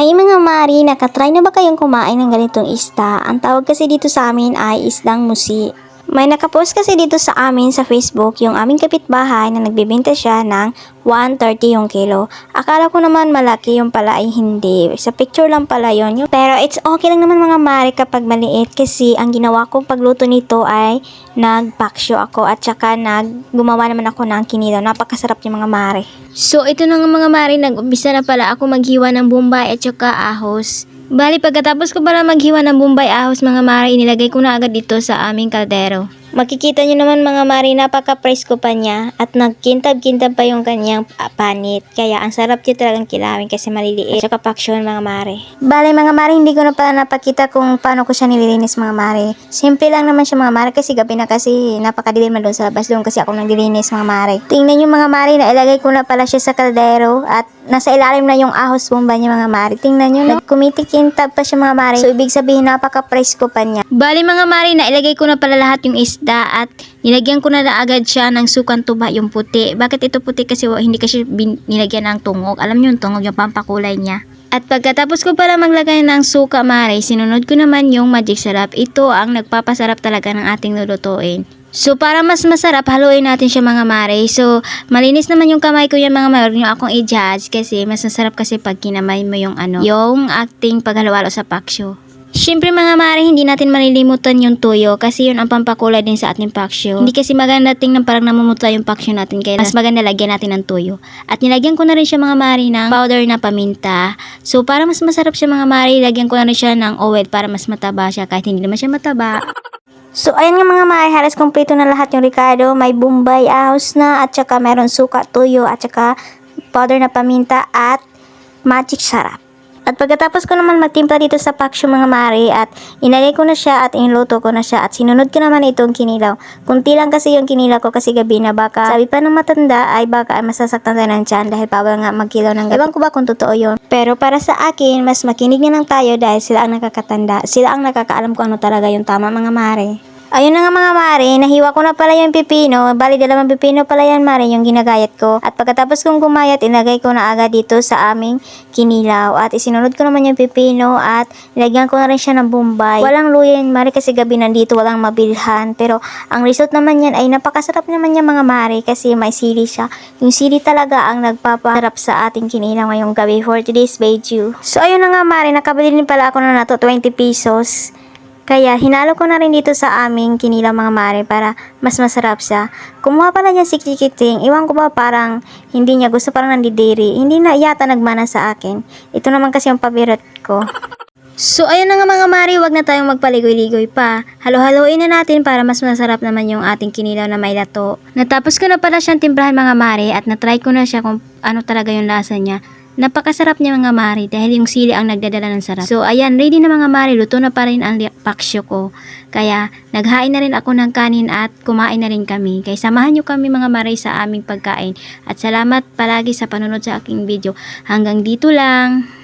Hay mga Mari, nakatry na ba kayong kumain ng ganitong isda? Ang tawag kasi dito sa amin ay isdang musi. May nakapost kasi dito sa amin sa Facebook yung aming kapitbahay na nagbibenta siya ng 130 yung kilo. Akala ko naman malaki yung pala ay hindi. Sa picture lang pala. Yung- Pero it's okay lang naman mga Mari kapag maliit kasi ang ginawa kong pagluto nito ay nagpaksyo ako at saka nag gumawa naman ako ng kinilaw. Napakasarap yung mga Mari. So, ito na nga mga mari, nag-umpisa na pala ako maghiwa ng bumbay at saka ahos. Bali, pagkatapos ko pala maghiwa ng bumbay ahos mga mari, inilagay ko na agad dito sa aming kaldero. Makikita nyo naman mga Mari, napaka-presko pa niya at nagkintab-kintab pa yung kanyang panit. Kaya ang sarap niya talagang kilawin kasi maliliit. At saka mga Mari. Bale mga Mari, hindi ko na pala napakita kung paano ko siya nililinis mga Mari. Simple lang naman siya mga Mari kasi gabi na kasi napakadilim na doon sa labas. Doon kasi ako naglilinis mga Mari. Tingnan nyo mga Mari, na ilagay ko na pala siya sa kaldero at nasa ilalim na yung ahos bomba niya mga Mari. Tingnan nyo, nagkumitikintab pa siya mga Mari. So ibig sabihin napaka-presko pa niya. Bali mga mari, nailagay ko na pala lahat yung isda at nilagyan ko na, na agad siya ng sukan tuba yung puti. Bakit ito puti? Kasi hindi kasi nilagyan ng tungog. Alam niyo yung tungog, yung pampakulay niya. At pagkatapos ko pala maglagay ng suka mare, sinunod ko naman yung magic sarap. Ito ang nagpapasarap talaga ng ating lulutuin. So para mas masarap, haluin natin siya mga mare. So malinis naman yung kamay ko yan mga mare. Huwag niyo akong i-judge kasi mas masarap kasi pag kinamay mo yung ano, yung acting paghalo-halo sa paksyo. Siyempre mga mare, hindi natin malilimutan yung tuyo kasi yun ang pampakulay din sa ating paksyo. Hindi kasi maganda tingnan parang namumuta yung paksyo natin kaya mas maganda lagyan natin ng tuyo. At nilagyan ko na rin siya mga mare ng powder na paminta. So para mas masarap siya mga mare, lagyan ko na rin siya ng oil para mas mataba siya kahit hindi naman siya mataba. So, ayan nga mga Mari, halos kompleto na lahat yung Ricardo. May Bombay ahos na, at saka meron suka, tuyo, at saka powder na paminta, at magic sarap. At pagkatapos ko naman matimpla dito sa paksyo mga Mari, at inagay ko na siya at inluto ko na siya, at sinunod ko naman itong kinilaw. Kunti lang kasi yung kinilaw ko kasi gabi na baka, sabi pa ng matanda, ay baka ay masasaktan tayo ng dahil bawal nga magkilaw ng gabi. Ewan ko ba kung totoo yun. Pero para sa akin, mas makinig na lang tayo dahil sila ang nakakatanda. Sila ang nakakaalam kung ano talaga yung tama mga Mari. Ayun na nga mga mare, nahiwa ko na pala yung pipino. Bali, dalawang pipino pala yan mare, yung ginagayat ko. At pagkatapos kong gumayat, inagay ko na agad dito sa aming kinilaw. At isinunod ko naman yung pipino at nilagyan ko na rin siya ng bombay. Walang luya yan mare kasi gabi nandito, walang mabilhan. Pero ang result naman yan ay napakasarap naman yan mga mare kasi may sili siya. Yung sili talaga ang nagpapasarap sa ating kinilaw ngayong gabi for today's video. So ayun na nga mare, nakabili din pala ako na nato 20 pesos. Kaya hinalo ko na rin dito sa aming kinilaw mga mare para mas masarap siya. Kumuha pala niya si Kikiting. Iwan ko ba parang hindi niya gusto parang nandidiri. Hindi na yata nagmana sa akin. Ito naman kasi yung pabirat ko. So ayun na nga mga mari, wag na tayong magpaligoy-ligoy pa. Halo-haloin na natin para mas masarap naman yung ating kinilaw na may lato. Natapos ko na pala siyang timplahan mga mari at natry ko na siya kung ano talaga yung lasa niya. Napakasarap niya mga mari dahil yung sili ang nagdadala ng sarap. So ayan, ready na mga mari, luto na pa rin ang paksyo ko. Kaya naghain na rin ako ng kanin at kumain na rin kami. Kaya samahan nyo kami mga mari sa aming pagkain. At salamat palagi sa panunod sa aking video. Hanggang dito lang.